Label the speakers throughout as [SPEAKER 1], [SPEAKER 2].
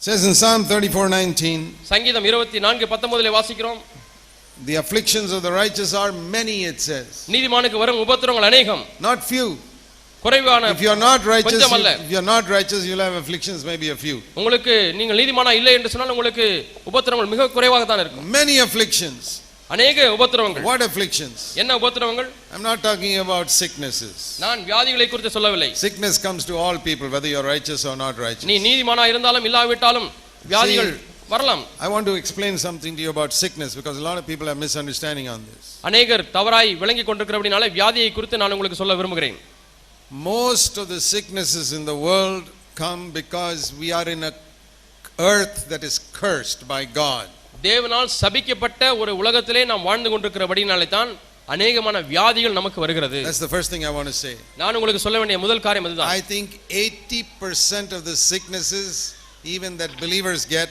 [SPEAKER 1] It says in Psalm 34:19,
[SPEAKER 2] சங்கீதம் இருபத்தி நான்கு பத்தொன்பதுல வாசிக்கிறோம்
[SPEAKER 1] the afflictions of the righteous are many, it says,
[SPEAKER 2] நீதிமானுக்கு வரும் உபத்திரங்கள் அநேகம்
[SPEAKER 1] not few.
[SPEAKER 2] குறைவான
[SPEAKER 1] If you are not righteous,
[SPEAKER 2] கொஞ்சம் அல்ல.
[SPEAKER 1] if you are not righteous, you'll have afflictions, maybe a few.
[SPEAKER 2] உங்களுக்கு நீங்கள் நீதிமானா இல்லை என்று சொன்னால் உங்களுக்கு உபத்திரங்கள் மிக குறைவாக தான் இருக்கும்
[SPEAKER 1] Many afflictions.
[SPEAKER 2] அநேக உபத்திரவங்கள்
[SPEAKER 1] What afflictions?
[SPEAKER 2] என்ன உபத்திரவங்கள்
[SPEAKER 1] I'm not talking about sicknesses.
[SPEAKER 2] நான் வியாதிகளை குறித்து சொல்லவில்லை
[SPEAKER 1] Sickness comes to all people, whether you're righteous or not righteous.
[SPEAKER 2] நீ நீதிமானா இருந்தாலும் இல்லாவிட்டாலும் வியாதிகள் வரலாம்
[SPEAKER 1] I want to explain something to you about sickness because a lot of people have misunderstanding on this.
[SPEAKER 2] அநேகர் தவறாய் விளங்கி கொண்டிருக்கிறபடினால வியாதியை குறித்து நான் உங்களுக்கு சொல்ல விரும்புகிறேன்
[SPEAKER 1] Most of the sicknesses in the world come because we are in a earth that is cursed by God.
[SPEAKER 2] தேவனால் சபிக்கப்பட்ட ஒரு உலகத்திலே நாம் வாழ்ந்து கொண்டிருக்கிறபடினாலே தான் அநேகமான வியாதிகள் நமக்கு வருகிறது
[SPEAKER 1] That's the first thing I want to say.
[SPEAKER 2] நான் உங்களுக்கு சொல்ல வேண்டிய முதல் காரியம் அதுதான்
[SPEAKER 1] I think 80% of the sicknesses, even that believers get,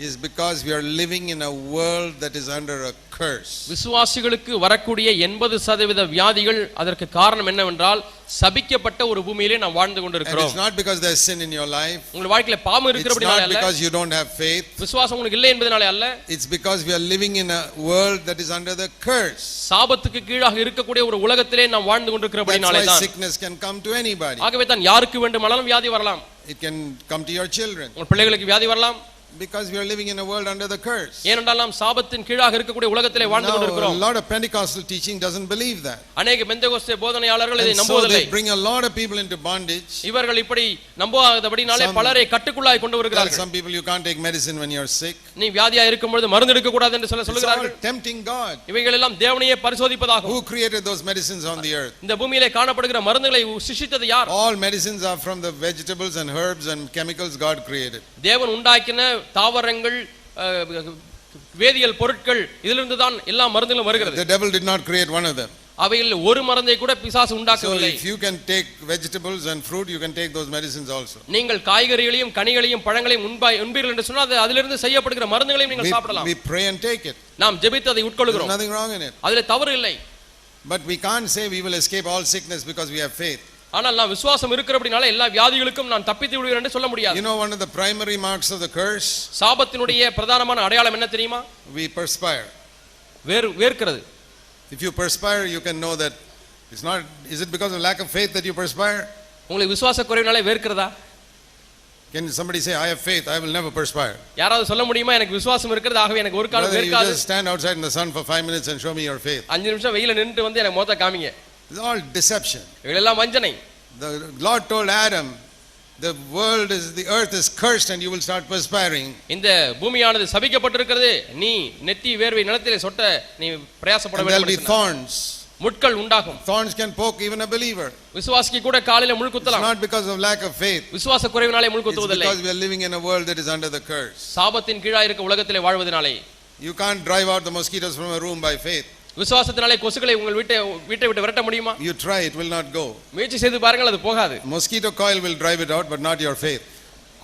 [SPEAKER 1] is because we are living in a world that is under a curse.
[SPEAKER 2] விசுவாசிகளுக்கு வரக்கூடிய எண்பது சதவீத வியாதிகள் அதற்கு காரணம் என்னவென்றால் சபிக்கப்பட்ட ஒரு பூமியிலே நாம் வாழ்ந்து
[SPEAKER 1] And
[SPEAKER 2] கொண்டிருக்கிறோம்
[SPEAKER 1] it's not because there's sin in your life.
[SPEAKER 2] உங்கள் வாழ்க்கையில பாவம்
[SPEAKER 1] It's
[SPEAKER 2] இருக்கிறபடினாலே
[SPEAKER 1] not
[SPEAKER 2] அல்ல
[SPEAKER 1] because you don't have faith.
[SPEAKER 2] விசுவாசம் உங்களுக்கு இல்லை என்பதனாலே அல்ல
[SPEAKER 1] It's because we are living in a world that is under the curse.
[SPEAKER 2] சாபத்துக்கு கீழாக இருக்கக்கூடிய ஒரு உலகத்திலே நாம் வாழ்ந்து
[SPEAKER 1] That's
[SPEAKER 2] கொண்டிருக்கிறபடினாலே
[SPEAKER 1] why
[SPEAKER 2] தான்
[SPEAKER 1] sickness can come to anybody.
[SPEAKER 2] ஆகவே தான் யாருக்கு வேண்டுமானாலும் வியாதி வரலாம்
[SPEAKER 1] It can come to your children
[SPEAKER 2] உங்கள் பிள்ளைகளுக்கு வியாதி வரலாம்
[SPEAKER 1] because we are living in a world under the curse.
[SPEAKER 2] ஏனென்றால் நாம் சாபத்தின் கீழாக இருக்கக்கூடிய உலகத்திலே வாழ்ந்து
[SPEAKER 1] Now, a
[SPEAKER 2] கொண்டிருக்கிறோம்
[SPEAKER 1] lot of Pentecostal teaching doesn't believe that.
[SPEAKER 2] அநேக பெந்தகோஸ்தே போதனையாளர்கள் இதை
[SPEAKER 1] And so
[SPEAKER 2] நம்புவதில்லை
[SPEAKER 1] they bring a lot of people into bondage.
[SPEAKER 2] இவர்கள் இப்படி நம்பாதபடினாலே
[SPEAKER 1] Some-
[SPEAKER 2] பலரை கட்டுக்குள்ளாய் கொண்டு
[SPEAKER 1] Tell
[SPEAKER 2] வருகிறார்கள்
[SPEAKER 1] some people you can't take medicine when you're sick.
[SPEAKER 2] நீ வியாதியா இருக்கும் பொழுது மருந்து எடுக்க கூடாது என்று சொல்ல
[SPEAKER 1] It's all
[SPEAKER 2] சொல்லுகிறார்கள்
[SPEAKER 1] tempting God.
[SPEAKER 2] இவைகள் எல்லாம் தேவனையே பரிசோதிப்பதாகும்
[SPEAKER 1] Who created those medicines on the earth?
[SPEAKER 2] இந்த பூமியிலே காணப்படுகிற மருந்துகளை சிஷித்தது யார்
[SPEAKER 1] All medicines are from the vegetables and herbs and chemicals God created.
[SPEAKER 2] தேவன் உண்டாக்கின தாவரங்கள் வேதியியல் பொருட்கள் இதிலிருந்து தான் எல்லா மருந்துகளும் வருகிறது
[SPEAKER 1] The devil did not create one of them.
[SPEAKER 2] அவையில் ஒரு மருந்தை கூட பிசாசு
[SPEAKER 1] So
[SPEAKER 2] உண்டாக்கவில்லை
[SPEAKER 1] if you can take vegetables and fruit, you can take those medicines also.
[SPEAKER 2] நீங்கள் காய்கறிகளையும் கனிகளையும் பழங்களையும் உண்பாய் உண்பீர்கள் என்று சொன்னால் அது அதிலிருந்து செய்யப்படுகிற மருந்துகளையும் நீங்கள் சாப்பிடலாம்
[SPEAKER 1] we pray and take it.
[SPEAKER 2] நாம் ஜெபித்து அதை உட்கொள்கிறோம்
[SPEAKER 1] nothing wrong in it.
[SPEAKER 2] அதுல தவறு இல்லை
[SPEAKER 1] But we can't say we will escape all sickness because we have faith.
[SPEAKER 2] ஆனால் நான் விசுவாசம் இருக்கிறபடினால எல்லா வியாதிகளுக்கும் நான் தப்பித்து விடுவேன் என்று சொல்ல முடியாது
[SPEAKER 1] You know, one of the primary marks of the curse,
[SPEAKER 2] சாபத்தினுடைய பிரதானமான அடையாளம் என்ன தெரியுமா
[SPEAKER 1] we perspire.
[SPEAKER 2] வேறு வேர்க்கிறது
[SPEAKER 1] If you perspire, you can know that it's not, is it because of lack of faith that you perspire?
[SPEAKER 2] உங்களுக்கு விசுவாச குறைவினாலே வேர்க்கிறதா
[SPEAKER 1] Can somebody say, I have faith, I will never perspire?
[SPEAKER 2] யாராவது சொல்ல முடியுமா எனக்கு விசுவாசம் இருக்கிறது ஆகவே எனக்கு ஒரு காலம் வேர்க்காது
[SPEAKER 1] just stand outside in the sun for five minutes and show me your faith.
[SPEAKER 2] அஞ்சு நிமிஷம் வெயில நின்றுட்டு வந்து எனக்கு மொத்த காமிங்க
[SPEAKER 1] It's all deception.
[SPEAKER 2] இவைகளெல்லாம் வஞ்சனை
[SPEAKER 1] The Lord told Adam, the world is, the earth is cursed and you will start perspiring.
[SPEAKER 2] இந்த பூமியானது சபிக்கப்பட்டிருக்கிறது நீ நெத்தி வேர்வை நிலத்திலே சொட்ட நீ பிரயாசப்பட
[SPEAKER 1] And there'll
[SPEAKER 2] வேண்டும்
[SPEAKER 1] be
[SPEAKER 2] என்று சொன்னார்.
[SPEAKER 1] thorns.
[SPEAKER 2] முட்கள் உண்டாகும்
[SPEAKER 1] Thorns can poke even a believer.
[SPEAKER 2] விசுவாசிக்கு கூட காலையில முள்
[SPEAKER 1] It's
[SPEAKER 2] குத்தலாம்
[SPEAKER 1] not because of lack of faith.
[SPEAKER 2] விசுவாச குறைவினாலே முள்
[SPEAKER 1] It's
[SPEAKER 2] குத்துவதில்லை
[SPEAKER 1] because we are living in a world that is under the curse.
[SPEAKER 2] சாபத்தின் கீழா இருக்க உலகத்திலே வாழ்வதனாலே
[SPEAKER 1] You can't drive out the mosquitoes from a room by faith.
[SPEAKER 2] விசுவாசத்தினாலே கொசுக்களை உங்கள் வீட்டை வீட்டை விட்டு விரட்ட முடியுமா
[SPEAKER 1] You try, it will not go.
[SPEAKER 2] முயற்சி செய்து பாருங்கள் அது போகாது
[SPEAKER 1] Mosquito coil will drive it out, but not your faith.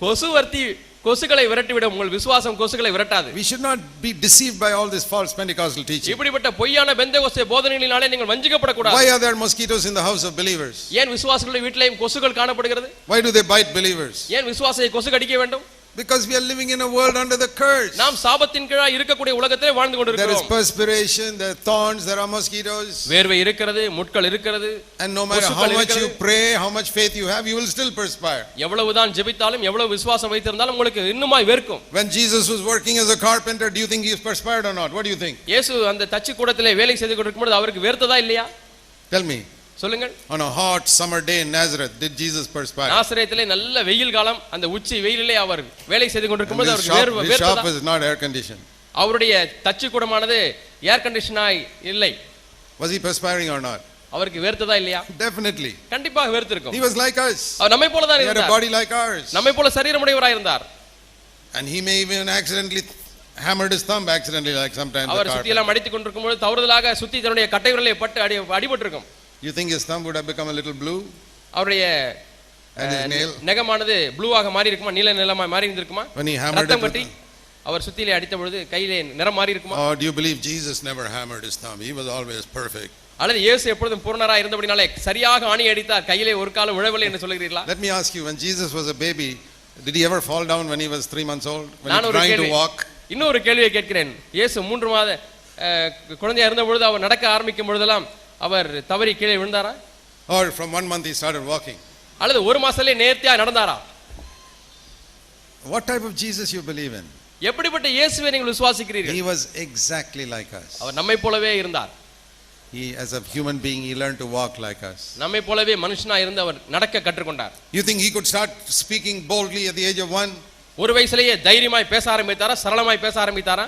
[SPEAKER 2] கொசு வர்த்தி கொசுக்களை விரட்டிவிடும் உங்கள் விசுவாசம் கொசுக்களை விரட்டாது
[SPEAKER 1] We should not be deceived by all this false Pentecostal teaching.
[SPEAKER 2] இப்படிப்பட்ட பொய்யான பெந்தகோஸ்தே போதனைகளினாலே நீங்கள் வஞ்சிக்கப்படக்கூடாது
[SPEAKER 1] Why are there mosquitoes in the house of believers?
[SPEAKER 2] ஏன் விசுவாசிகளுடைய வீட்டிலேயும் கொசுகள் காணப்படுகிறது
[SPEAKER 1] Why do they bite believers?
[SPEAKER 2] ஏன் விசுவாசத்தை கொசு கடிக்க வேண்டும்
[SPEAKER 1] Because we are living in a world under the curse.
[SPEAKER 2] நாம் சாபத்தின் கீழா இருக்கக்கூடிய உலகத்திலே வாழ்ந்து
[SPEAKER 1] There is
[SPEAKER 2] கொண்டிருக்கிறோம்
[SPEAKER 1] perspiration, there are thorns, there are mosquitoes.
[SPEAKER 2] வேர்வை இருக்கிறது முட்கள் இருக்கிறது
[SPEAKER 1] And no matter how much you pray, how much faith you have, you will still perspire.
[SPEAKER 2] எவ்வளவுதான் ஜெபித்தாலும் எவ்வளவு விசுவாசம் வைத்திருந்தாலும் உங்களுக்கு இன்னுமாய் வேர்க்கும்
[SPEAKER 1] When Jesus was working as a carpenter, do you think he perspired or not? What do you think?
[SPEAKER 2] இயேசு அந்த தச்சு கூடத்திலே வேலை செய்து கொண்டிருக்கும் பொழுது அவருக்கு வேர்த்ததா இல்லையா
[SPEAKER 1] Tell me.
[SPEAKER 2] சொல்லுங்கள்
[SPEAKER 1] On a hot summer day in Nazareth, did Jesus perspire?
[SPEAKER 2] நாசரேத்திலே நல்ல வெயில் காலம் அந்த உச்சி வெயிலிலே அவர் வேலை செய்து கொண்டிருக்கும்
[SPEAKER 1] And
[SPEAKER 2] பொழுது
[SPEAKER 1] this
[SPEAKER 2] அவருக்கு வேர்வை
[SPEAKER 1] this shop
[SPEAKER 2] வேர்த்ததா
[SPEAKER 1] was not air conditioned.
[SPEAKER 2] அவருடைய தச்சு கூடமானது ஏர் கண்டிஷனாய் இல்லை
[SPEAKER 1] Was he perspiring or not?
[SPEAKER 2] அவருக்கு வேர்த்ததா இல்லையா
[SPEAKER 1] Definitely.
[SPEAKER 2] கண்டிப்பாக வேர்த்திருக்கும்
[SPEAKER 1] He was like us.
[SPEAKER 2] அவர் நம்மை போல தான்
[SPEAKER 1] He had a
[SPEAKER 2] இருந்தார்
[SPEAKER 1] body like ours.
[SPEAKER 2] நம்மை போல சரீரமுடையவராய் இருந்தார்
[SPEAKER 1] And he may even accidentally hammered his thumb accidentally like sometimes
[SPEAKER 2] அவர் சுத்தி
[SPEAKER 1] carpenter.
[SPEAKER 2] எல்லாம் அடித்துக் கொண்டிருக்கும் பொழுது தவறுதலாக சுத்தி தன்னுடைய கட்டை விரலை பட்டு அடி அடிபட்டிருக்கும்
[SPEAKER 1] You think his thumb would have become a little blue?
[SPEAKER 2] அவருடைய
[SPEAKER 1] And his
[SPEAKER 2] அஹ்,
[SPEAKER 1] nail?
[SPEAKER 2] நெகமானது ப்ளூவாக மாறி இருக்குமா நீல நிலமா மாறி இருந்திருக்குமா
[SPEAKER 1] When he hammered it
[SPEAKER 2] ரத்தம்
[SPEAKER 1] with
[SPEAKER 2] கட்டி அவர் சுத்திலே அடித்த பொழுது கையிலே நிறம் மாறி இருக்குமா
[SPEAKER 1] Or do you believe Jesus never hammered his thumb? He was always perfect.
[SPEAKER 2] அல்லது இயேசு எப்பொழுதும் பூர்ணரா இருந்தபடினாலே சரியாக ஆணி அடித்தார் கையிலே ஒரு காலம் விழவில்லை என்று சொல்லுகிறீர்களா
[SPEAKER 1] Let me ask you, when Jesus was a baby, Did he ever fall down when he was three months old? When he
[SPEAKER 2] நான்
[SPEAKER 1] was
[SPEAKER 2] ஒரு
[SPEAKER 1] trying to
[SPEAKER 2] கேள்வி
[SPEAKER 1] walk?
[SPEAKER 2] இன்னொரு கேள்வியை கேட்கிறேன் இயேசு மூன்று மாத அஹ், குழந்தையா இருந்த பொழுது அவர் நடக்க ஆரம்பிக்கும் பொழுதெல்லாம் அவர் தவறி கீழே விழுந்தாரா
[SPEAKER 1] Or from one month he started walking?
[SPEAKER 2] அல்லது ஒரு மாசத்திலே நேர்த்தியா நடந்தாரா
[SPEAKER 1] What type of Jesus you believe in?
[SPEAKER 2] எப்படிப்பட்ட இயேசுவை நீங்கள் விசுவாசிக்கிறீர்கள்
[SPEAKER 1] He was exactly like us.
[SPEAKER 2] அவர் நம்மை போலவே இருந்தார்
[SPEAKER 1] He, as a human being, he learned to walk like us.
[SPEAKER 2] நம்மை போலவே மனுஷனா இருந்து அவர் நடக்க கற்றுக்கொண்டார்
[SPEAKER 1] You think he could start speaking boldly at the age of one?
[SPEAKER 2] ஒரு வயசுலயே தைரியமாய் பேச ஆரம்பித்தாரா சரளமாய் பேச ஆரம்பித்தாரா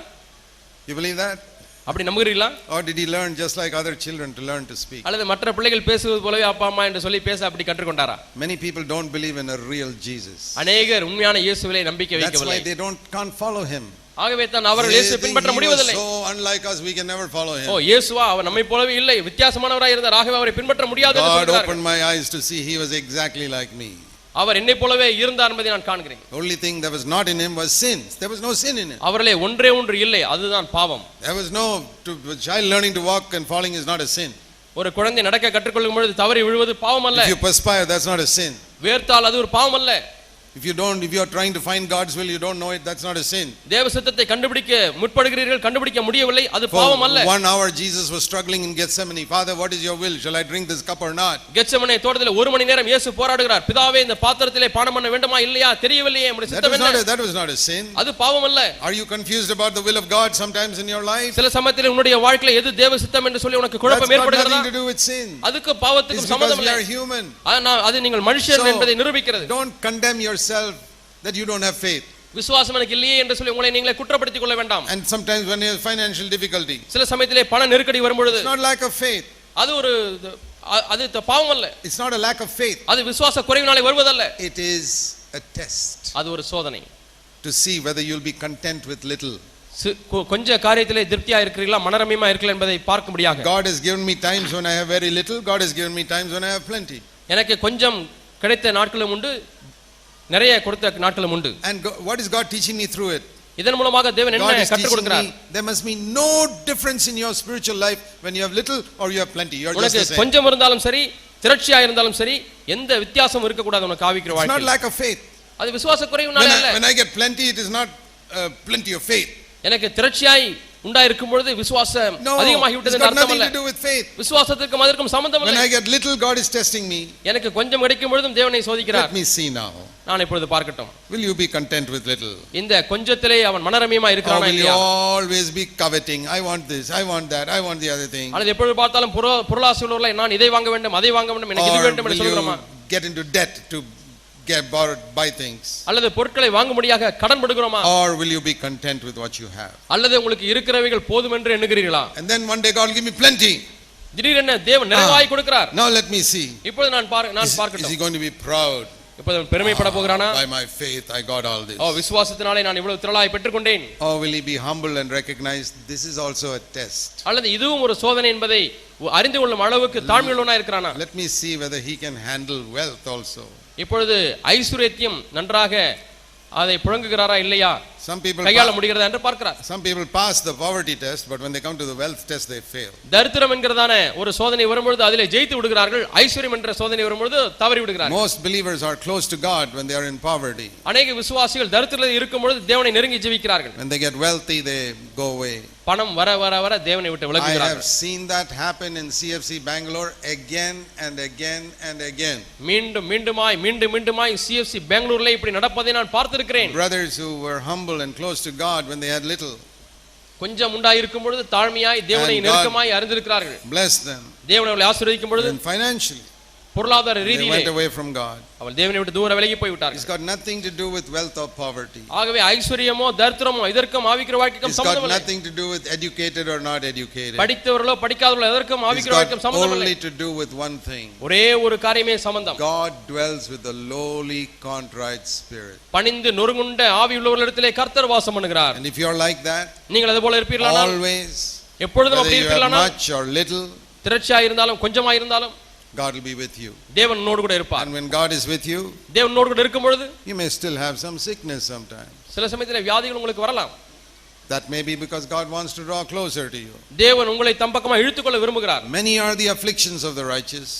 [SPEAKER 1] You believe that?
[SPEAKER 2] அப்படி நம்புகிறீங்களா
[SPEAKER 1] Or did he learn just like other children to learn to speak?
[SPEAKER 2] அல்லது மற்ற பிள்ளைகள் பேசுவது போலவே அப்பா அம்மா என்று சொல்லி பேச அப்படி கற்றுக்கொண்டாரா
[SPEAKER 1] Many people don't believe in a real Jesus.
[SPEAKER 2] அநேகர் உண்மையான இயேசுவிலே நம்பிக்கை
[SPEAKER 1] That's
[SPEAKER 2] வைக்கவில்லை
[SPEAKER 1] why they don't can't follow him.
[SPEAKER 2] ஆகவே தான் அவர்கள்
[SPEAKER 1] They
[SPEAKER 2] இயேசு
[SPEAKER 1] think
[SPEAKER 2] பின்பற்ற
[SPEAKER 1] he was
[SPEAKER 2] முடிவதில்லை
[SPEAKER 1] so unlike us, we can never follow
[SPEAKER 2] O
[SPEAKER 1] him.
[SPEAKER 2] இயேசுவா அவர் நம்மை போலவே இல்லை வித்தியாசமானவராய் இருந்தார் ஆகவே அவரை பின்பற்ற முடியாது என்று
[SPEAKER 1] God
[SPEAKER 2] சொல்கிறார்கள்.
[SPEAKER 1] opened my eyes to see he was exactly like me.
[SPEAKER 2] அவர் என்னை போலவே இருந்தார் என்பதை நான் காண்கிறேன்
[SPEAKER 1] only thing that was not in him was sin. There was no sin in him.
[SPEAKER 2] அவர்களே ஒன்றே ஒன்று இல்லை அதுதான் பாவம்
[SPEAKER 1] There was no to, child learning to walk and falling is not a sin.
[SPEAKER 2] ஒரு குழந்தை நடக்க கற்றுக்கொள்ளும் பொழுது தவறி விழுவது பாவம் அல்ல
[SPEAKER 1] If you perspire, that's not a sin.
[SPEAKER 2] வேர்த்தால் அது ஒரு பாவம் அல்ல
[SPEAKER 1] If you don't, if you are trying to find God's will, you don't know it, that's not a sin.
[SPEAKER 2] தேவ சித்தத்தை கண்டுபிடிக்க முற்படுகிறீர்கள் கண்டுபிடிக்க முடியவில்லை அது
[SPEAKER 1] For
[SPEAKER 2] பாவம் அல்ல
[SPEAKER 1] one hour, Jesus was struggling in Gethsemane. Father, what is your will? Shall I drink this cup or not?
[SPEAKER 2] கெச்சமனை தோட்டத்தில் ஒரு மணி நேரம் இயேசு போராடுகிறார் பிதாவே இந்த பாத்திரத்திலே பானம் பண்ண வேண்டுமா இல்லையா தெரியவில்லையே நம்முடைய
[SPEAKER 1] That
[SPEAKER 2] சித்தம்
[SPEAKER 1] was, not
[SPEAKER 2] என்ன
[SPEAKER 1] a, that was not a sin.
[SPEAKER 2] அது பாவம் அல்ல
[SPEAKER 1] Are you confused about the will of God sometimes in your life?
[SPEAKER 2] சில சமயத்தில் உன்னுடைய வாழ்க்கையில எது தேவ சித்தம் என்று சொல்லி உனக்கு
[SPEAKER 1] That's
[SPEAKER 2] குழப்பம்
[SPEAKER 1] got
[SPEAKER 2] ஏற்படுகிறதா
[SPEAKER 1] nothing to do with sin.
[SPEAKER 2] அதுக்கு
[SPEAKER 1] It's
[SPEAKER 2] பாவத்துக்கும்
[SPEAKER 1] because
[SPEAKER 2] சம்பந்தம்
[SPEAKER 1] we
[SPEAKER 2] இல்லை
[SPEAKER 1] are human.
[SPEAKER 2] ஆனா, அது நீங்கள் மனுஷன்
[SPEAKER 1] So,
[SPEAKER 2] என்பதை நிரூபிக்கிறது
[SPEAKER 1] Don't condemn yourself that you don't have faith.
[SPEAKER 2] விசுவாசம் எனக்கு இல்லையே என்று சொல்லி உங்களை நீங்களே குற்றப்படுத்திக் கொள்ள வேண்டாம்
[SPEAKER 1] And sometimes when you have financial difficulty,
[SPEAKER 2] சில சமயத்திலே பண நெருக்கடி வரும்பொழுது
[SPEAKER 1] it's not lack of faith.
[SPEAKER 2] அது ஒரு அ- அது த- பாவம் அல்ல
[SPEAKER 1] It's not a lack of faith.
[SPEAKER 2] அது விசுவாச குறைவினாலே வருவதல்ல
[SPEAKER 1] It is a test
[SPEAKER 2] அது ஒரு சோதனை
[SPEAKER 1] to see whether you'll be content with little.
[SPEAKER 2] C- கொ- கொஞ்ச காரியத்திலே திருப்தியா இருக்கிறீர்களா மனரமியமா இருக்கல என்பதை பார்க்க முடியாக
[SPEAKER 1] God has given me times when I have very little. God has given me times when I have plenty.
[SPEAKER 2] எனக்கு கொஞ்சம் கிடைத்த நாட்களும் உண்டு நிறைய கொடுத்த நாட்களும் உண்டு
[SPEAKER 1] And what is God teaching me through it?
[SPEAKER 2] இதன் மூலமாக தேவன் என்ன கற்றுக் கொடுக்கிறார்
[SPEAKER 1] there must be no difference in your spiritual life when you have little or you have plenty. You're just
[SPEAKER 2] உனக்கு
[SPEAKER 1] the same.
[SPEAKER 2] கொஞ்சம் இருந்தாலும் சரி திரட்சியா இருந்தாலும் சரி எந்த வித்தியாசம் இருக்கக்கூடாது உனக்கு ஆவிக்கிற
[SPEAKER 1] It's not
[SPEAKER 2] வாழ்க்கை
[SPEAKER 1] lack of faith.
[SPEAKER 2] அது விசுவாச குறைவுனால அல்ல
[SPEAKER 1] I, when I get plenty, it is not uh, plenty of faith.
[SPEAKER 2] எனக்கு திரட்சியாய் உண்டாயிருக்கும் பொழுது விசுவாசம் அதிகமாகி விட்டது அர்த்தம் அதற்கும் சம்பந்தம்
[SPEAKER 1] When
[SPEAKER 2] இல்லை
[SPEAKER 1] I get little, God is testing me.
[SPEAKER 2] எனக்கு கொஞ்சம் கிடைக்கும் பொழுதும் தேவனை சோதிக்கிறார்
[SPEAKER 1] Let me see now.
[SPEAKER 2] நான் இப்பொழுது பார்க்கட்டும்
[SPEAKER 1] Will you be content with little?
[SPEAKER 2] இந்த கொஞ்சத்திலே அவன் மனரமியமா இருக்கிறானா
[SPEAKER 1] will you
[SPEAKER 2] இல்லையா
[SPEAKER 1] always be coveting? I want this, I want that, I want the other thing.
[SPEAKER 2] அல்லது எப்பொழுது பார்த்தாலும் பொருளாசை உள்ளவர்களை நான் இதை வாங்க வேண்டும் அதை வாங்க வேண்டும் எனக்கு இது வேண்டும் என்று சொல்கிறோமா
[SPEAKER 1] you get into debt to get borrowed, buy things?
[SPEAKER 2] அல்லது பொருட்களை வாங்க முடியாக கடன் படுகிறோமா
[SPEAKER 1] Or will you be content with what you have?
[SPEAKER 2] அல்லது உங்களுக்கு இருக்கிறவைகள் போதும் என்று எண்ணுகிறீர்களா
[SPEAKER 1] And then one day God will give me plenty.
[SPEAKER 2] திடீரென தேவன் நிறைவாய் கொடுக்கிறார்
[SPEAKER 1] Now let me see.
[SPEAKER 2] இப்பொழுது நான் பார் நான்
[SPEAKER 1] Is, is he
[SPEAKER 2] பார்க்கட்டும்
[SPEAKER 1] going to be proud?
[SPEAKER 2] இப்பொழுது அவன் பெருமைப்பட போகிறானா
[SPEAKER 1] By my faith, I got all this.
[SPEAKER 2] ஓ விசுவாசத்தினாலே நான் இவ்வளவு திரளாய் பெற்றுக்கொண்டேன்
[SPEAKER 1] Or will he be humble and recognize this is also a test?
[SPEAKER 2] அல்லது இதுவும் ஒரு சோதனை என்பதை அறிந்து கொள்ளும் அளவுக்கு தாழ்மையுள்ளவனா இருக்கிறானா
[SPEAKER 1] Let me see whether he can handle wealth also.
[SPEAKER 2] இப்பொழுது ஐஸ்வர்யத்தையும் நன்றாக அதை புழங்குகிறாரா இல்லையா?
[SPEAKER 1] Some people,
[SPEAKER 2] கையாள
[SPEAKER 1] pa-
[SPEAKER 2] முடிகிறதா என்று பார்க்கிறார்
[SPEAKER 1] some people pass the poverty test, but when they come to the wealth test, they fail.
[SPEAKER 2] தரித்திரம் என்கிறதான ஒரு சோதனை வரும்பொழுது அதிலே ஜெயித்து விடுகிறார்கள் ஐஸ்வர்யம் என்ற சோதனை வரும்பொழுது தவறி விடுகிறார்கள்
[SPEAKER 1] Most believers are close to God when they are in poverty.
[SPEAKER 2] அநேக விசுவாசிகள் தரித்திரத்தில் இருக்கும் பொழுது தேவனை நெருங்கி ஜெபிக்கிறார்கள்
[SPEAKER 1] When they get wealthy, they go away.
[SPEAKER 2] பணம் வர வர வர தேவனை விட்டு
[SPEAKER 1] I have
[SPEAKER 2] விலகுகிறார்கள்
[SPEAKER 1] seen that happen in CFC Bangalore again and again and again.
[SPEAKER 2] மீண்டும் மீண்டுமாய் மீண்டும் மீண்டுமாய் சிஎஃப்சி பெங்களூர்ல இப்படி நடப்பதை நான் பார்த்திருக்கிறேன்
[SPEAKER 1] Brothers who were humble and close to God when they had little,
[SPEAKER 2] கொஞ்சம் உண்டாயிருக்கும் பொழுது தாழ்மையாய் தேவனை நெருக்கமாய் அறிந்திருக்கிறார்கள்
[SPEAKER 1] bless them.
[SPEAKER 2] தேவனை அவளை ஆசீர்வதிக்கும் பொழுது
[SPEAKER 1] financially,
[SPEAKER 2] பொருளாதார ரீதியிலே
[SPEAKER 1] went away from God.
[SPEAKER 2] அவள் தேவனை விட்டு தூர விலகி போய்
[SPEAKER 1] It's
[SPEAKER 2] விட்டார்கள்
[SPEAKER 1] got nothing to do with wealth or poverty.
[SPEAKER 2] ஆகவே ஐஸ்வர்யமோ தரித்திரமோ இதற்கும் ஆவிக்கிற வாழ்க்கைக்கும்
[SPEAKER 1] It's got
[SPEAKER 2] சம்பந்தம் இல்லை
[SPEAKER 1] nothing to do with educated or not educated.
[SPEAKER 2] படித்தவர்களோ படிக்காதவர்களோ எதற்கும்
[SPEAKER 1] It's
[SPEAKER 2] ஆவிக்கிற
[SPEAKER 1] got
[SPEAKER 2] வாழ்க்கையும் சம்பந்தம் இல்லை
[SPEAKER 1] only to do with one thing.
[SPEAKER 2] ஒரே ஒரு காரியமே சம்பந்தம்
[SPEAKER 1] God dwells with the lowly, contrite spirit.
[SPEAKER 2] பணிந்து நொறுங்குண்ட ஆவி உள்ளவர்களிடத்திலே கர்த்தர் வாசம் பண்ணுகிறார்
[SPEAKER 1] And if you're like that,
[SPEAKER 2] நீங்கள் அது போல இருப்பீர்களானால்
[SPEAKER 1] always,
[SPEAKER 2] எப்பொழுதும் அப்படி இருப்பீர்களானால்
[SPEAKER 1] much or little,
[SPEAKER 2] திரட்சியா இருந்தாலும் கொஞ்சமா இருந்தாலும்
[SPEAKER 1] God will be with you.
[SPEAKER 2] தேவன் உன்னோடு கூட இருப்பார்
[SPEAKER 1] And when God is with you,
[SPEAKER 2] தேவன் உன்னோடு கூட இருக்கும் பொழுது
[SPEAKER 1] you may still have some sickness sometimes.
[SPEAKER 2] சில சமயத்தில் வியாதிகள் உங்களுக்கு வரலாம்
[SPEAKER 1] That may be because God wants to draw closer to you.
[SPEAKER 2] தேவன் உங்களை தம் பக்கமா இழுத்துக்கொள்ள விரும்புகிறார்
[SPEAKER 1] Many are the afflictions of the righteous,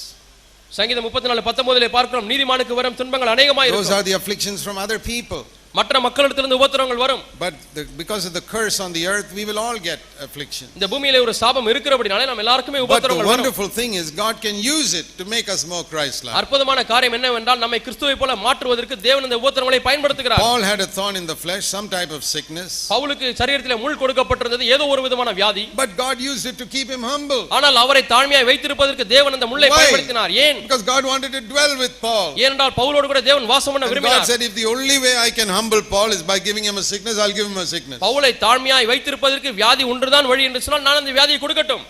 [SPEAKER 2] சங்கீதம் முப்பத்தி நாலு பத்தொன்பதிலே பார்க்கிறோம் நீதிமானுக்கு வரும் துன்பங்கள் அநேகமாய்
[SPEAKER 1] Those
[SPEAKER 2] இருக்கும்
[SPEAKER 1] are the afflictions from other people.
[SPEAKER 2] மற்ற மக்களிடத்திலிருந்து உபத்திரவங்கள் வரும்
[SPEAKER 1] But the, because of the curse on the earth, we will all get affliction.
[SPEAKER 2] இந்த பூமியிலே ஒரு சாபம் இருக்கிறபடினாலே நம்ம எல்லாருக்குமே
[SPEAKER 1] But the
[SPEAKER 2] உபத்திரவங்கள் வரும்
[SPEAKER 1] wonderful thing is, God can use it to make us more Christ-like.
[SPEAKER 2] அற்புதமான காரியம் என்னவென்றால் நம்மை கிறிஸ்துவை போல மாற்றுவதற்கு தேவன் இந்த உபத்திரவங்களை பயன்படுத்துகிறார்
[SPEAKER 1] Paul had a thorn in the flesh, some type of sickness,
[SPEAKER 2] பவுலுக்கு சரீரத்திலே முள் கொடுக்கப்பட்டிருந்தது ஏதோ ஒரு விதமான வியாதி
[SPEAKER 1] but God used it to keep him humble.
[SPEAKER 2] ஆனால் அவரை தாழ்மையாய் வைத்திருப்பதற்கு தேவன் அந்த முள்ளை
[SPEAKER 1] Why?
[SPEAKER 2] பயன்படுத்தினார் ஏன்
[SPEAKER 1] Because God wanted to dwell with Paul.
[SPEAKER 2] ஏனென்றால் பவுலோடு கூட தேவன் வாசம் பண்ண
[SPEAKER 1] And God
[SPEAKER 2] விரும்பினார்
[SPEAKER 1] said, if the only way I can humble Paul is by giving him a sickness, I'll give him a sickness.
[SPEAKER 2] பவுலை தாழ்மையாய் வைத்திருப்பதற்கு வியாதி ஒன்றுதான் வழி என்று சொன்னால் நான் அந்த வியாதியை கொடுக்கட்டும்